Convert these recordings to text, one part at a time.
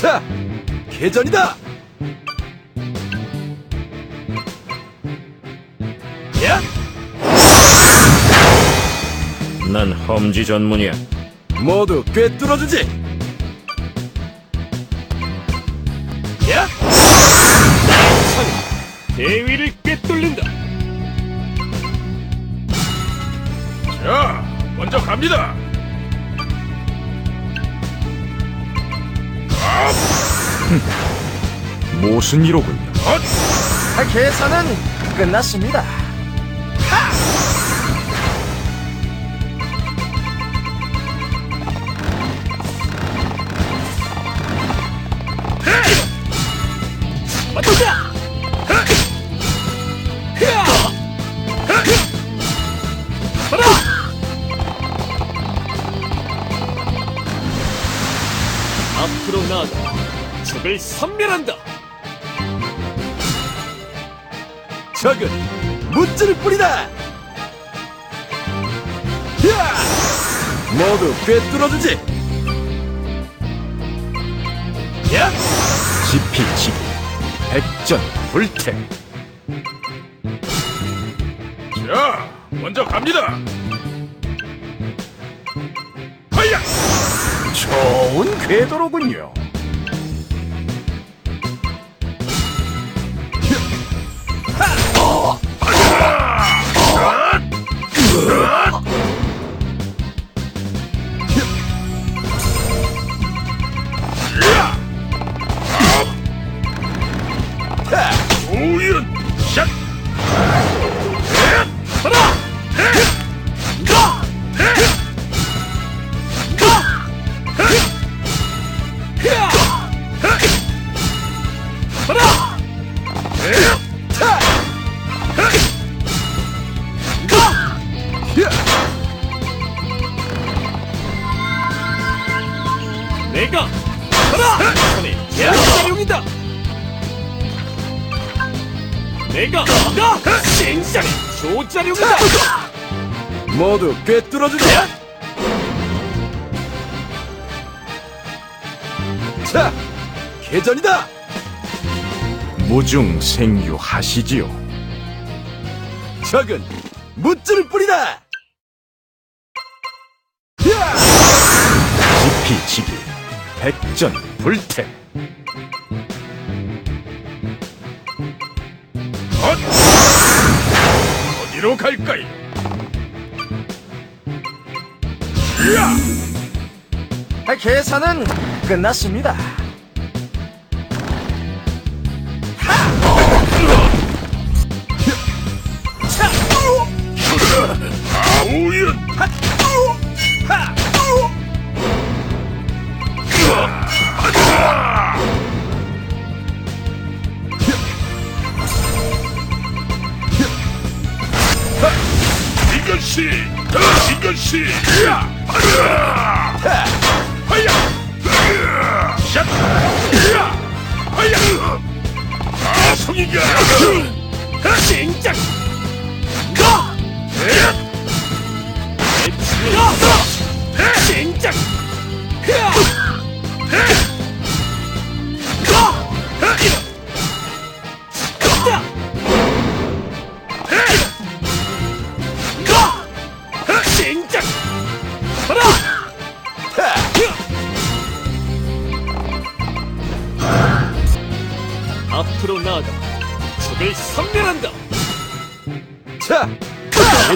자, 개전이다. 야, 난 험지 전문이야. 모두 꿰뚫어주지. 야, 대위를 꿰뚫는다. 자, 먼저 갑니다. 무슨 이로군요. 아, 계산은 끝났습니다. 적을 섬멸한다. 적은 무찌를 뿌리다. 야, 모두 꿰뚫어주지. 야, 지피지기, 백전 불태. 자, 먼저 갑니다. 하야, 좋은 궤도로군요. 신장의 조자룡이다. 모두 꿰뚫어주지. 자, 개전이다. 무중 생유하시지요. 적은 무찌를 뿌리다. 야, 지피지기, 백전 불태. 어디로 갈까이? 아, 계산은 끝났습니다. 이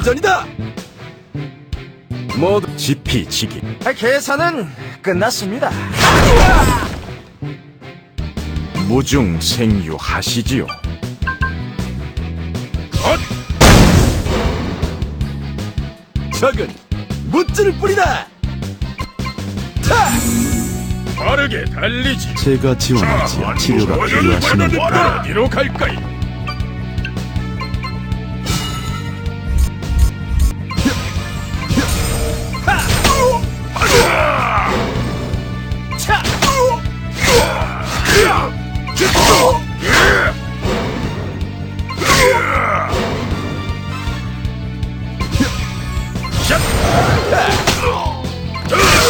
대전이다. 모두 지피지기, 아, 계산은 끝났습니다. 무중 생유하시지요. 적은 무찌를 뿌리다. 자, 빠르게 달리지. 제가 지원하지요. 치료가 필요하시면 어디로 갈까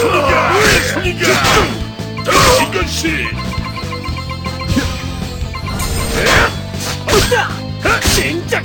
성인가! 성인가! 당신건 씨! 진작!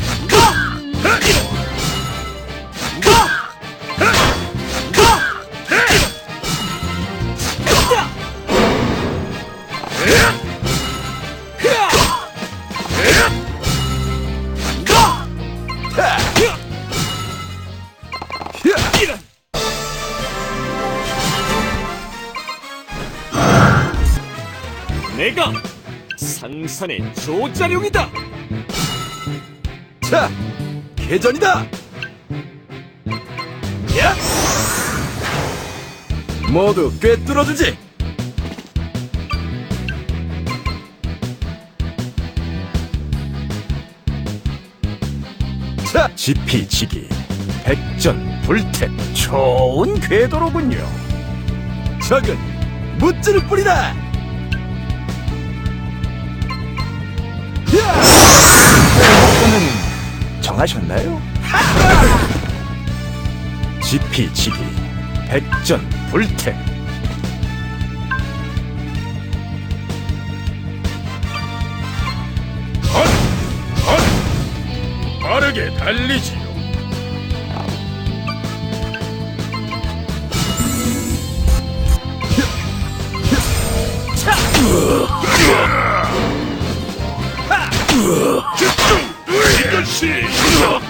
내가 상산의 조자룡이다! 자, 개전이다. 야! 모두 꿰뚫어주지. 자, 지피지기 백전불태 좋은 궤도로군요 적은 무찌를 뿌리다. 목표는 정하셨나요? 지피지기 백전불태 빠르게 달리지요. 이것이 있 Shit!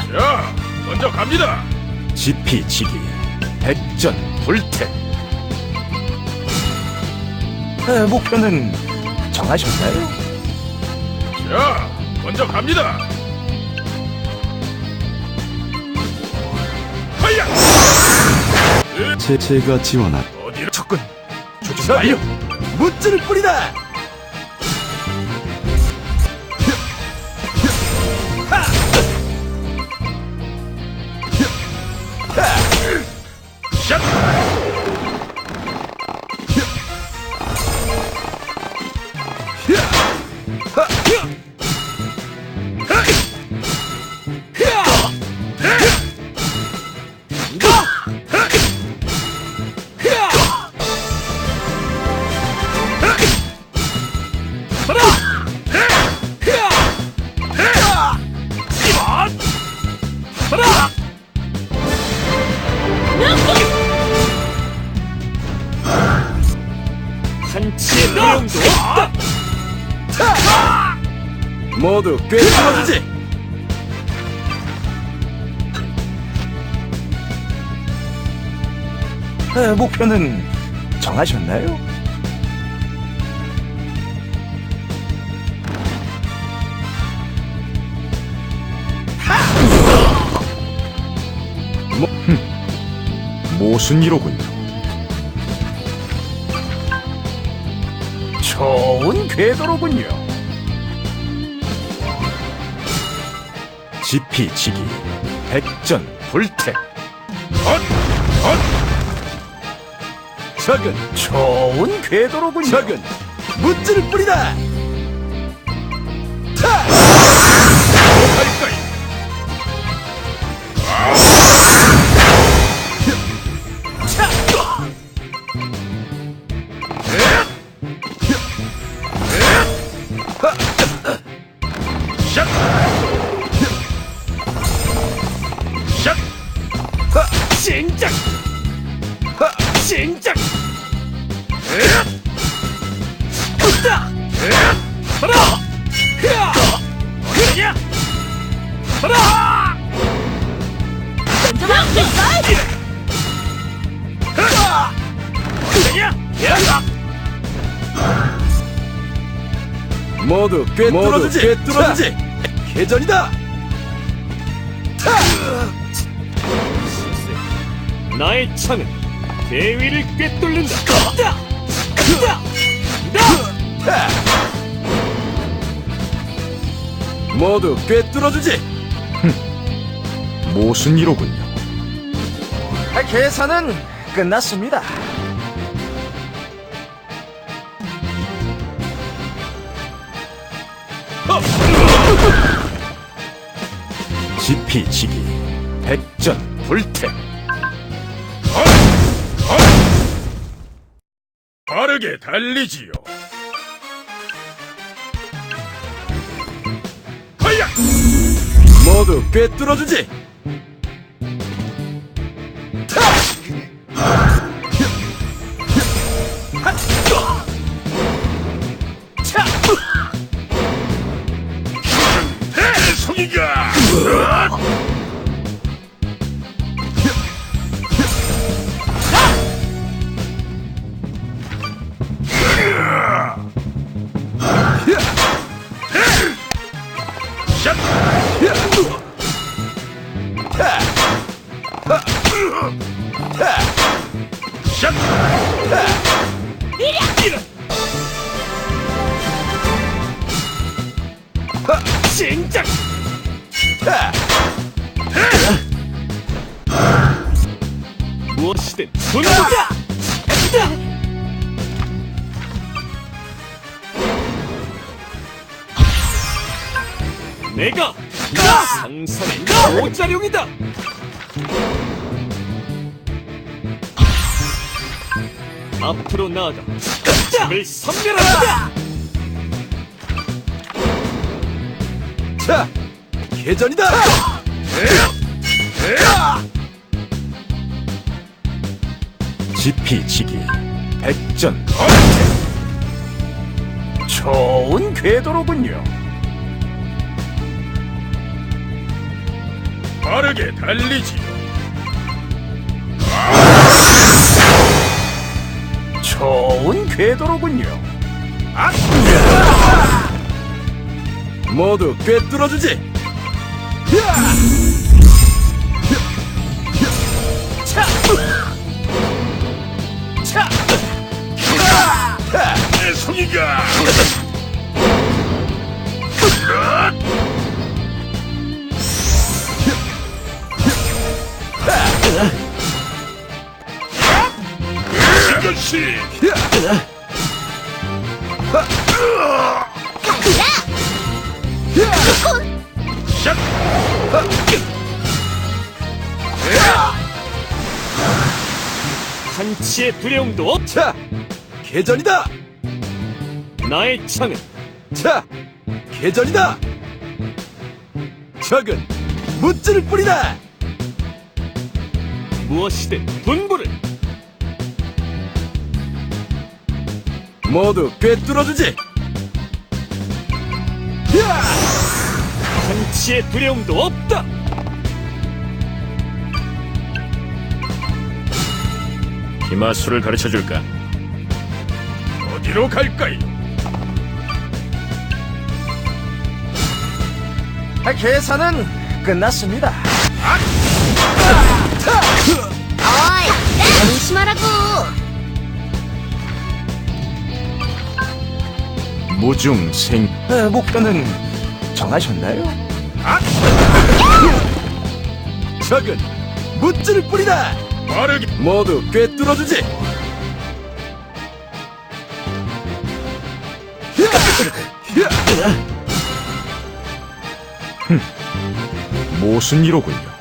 자, 먼저 갑니다. 지피지기 백전 불태 에, 목표는 정하셨나요? 자, 먼저 갑니다. 하야! 제, 제가 지원한 어디로 접근? 조준 완료. 무찌를 뿌리다. 샷! 내용도 없다 모두 꿰뚫어주지. 에, 목표는 정하셨나요? 모순이로군요 좋은 궤도로군요. 지피지기 백전불태 적은 좋은 궤도로군요. 적은 무찌를 뿌리다. 타! 샷! 샷! 진작 진작 으쌰! 하나 그냥 하나 전투만 될걸? 그냥 야 모두 꿰뚫어주지 꿰뚫어주지 개전이다! 나의 창은 대위를 꿰뚫는다. 다! 다! 모두 꿰뚫어주지! 모순이로군요? 아, 계산은 끝났습니다. 지피지기 백전 불태 빠르게 달리지요. 모두 꿰뚫어주지 내가 상상의 오자룡이다. 앞으로 나아가 힘을 선멸한다 자 개전이다. 지피지기 백전. 좋은 궤도로군요. 빠르게 달리지요 좋은 궤도로군요. 모두 꿰뚫어주지 내 송이가 이것이 한치의 두려움도 없자 개전이다. 나의 창은 자 개전이다. 적은 무찌를 뿌리다. 무엇이든 분부를 모두 꿰뚫어주지 한치의 두려움도 없다 기마술을 가르쳐줄까? 어디로 갈까요? 아, 계산은 끝났습니다. 어이, 조심하라고. 무중생 아, 목표는 정하셨나요? 적은 무찌를 뿌리다 빠르게 모두 꿰뚫어주지 모순이로군요.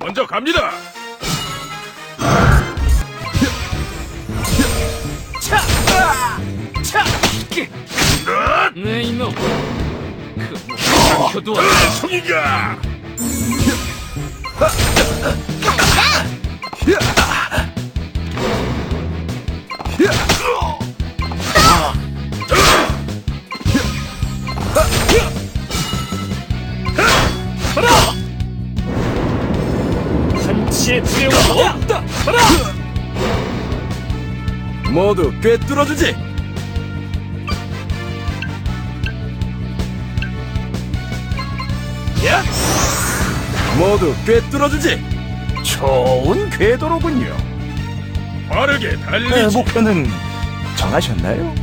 먼저 갑니다. 네 이놈. 그 송이가. 한치 모두 꿰뚫어주지. 야! 모두 꿰뚫어주지. 좋은 궤도로군요. 빠르게 네, 달리지. 목표는 정하셨나요?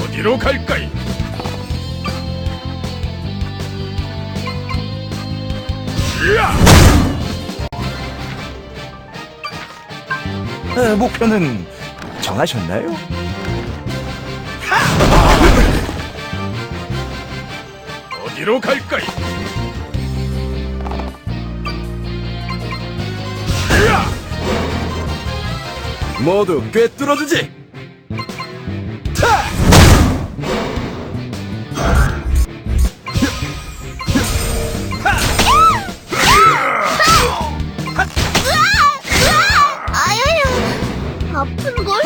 어디로 갈까요? 야! 네, 목표는 정하셨나요? 어디로 갈까요? 야! 모두 꿰뚫어주지. 아야야 아픈 걸?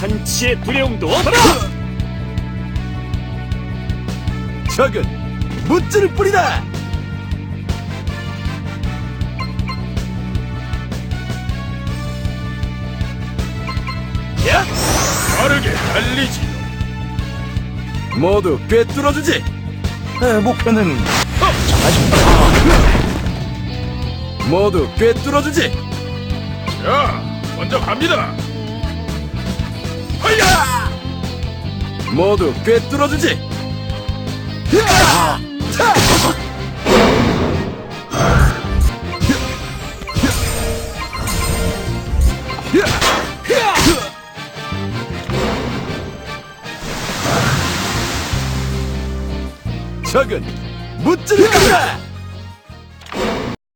한치의 두려움도 없다. 적은 무찌를 뿌리다. 야! 빠르게 달리지. 모두 꿰뚫어주지. 네, 목표는 정하셨나요? 모두 꿰뚫어주지. 자, 먼저 갑니다. 하야! 모두 꿰뚫어주지. 적은 무찌를 뿌리다.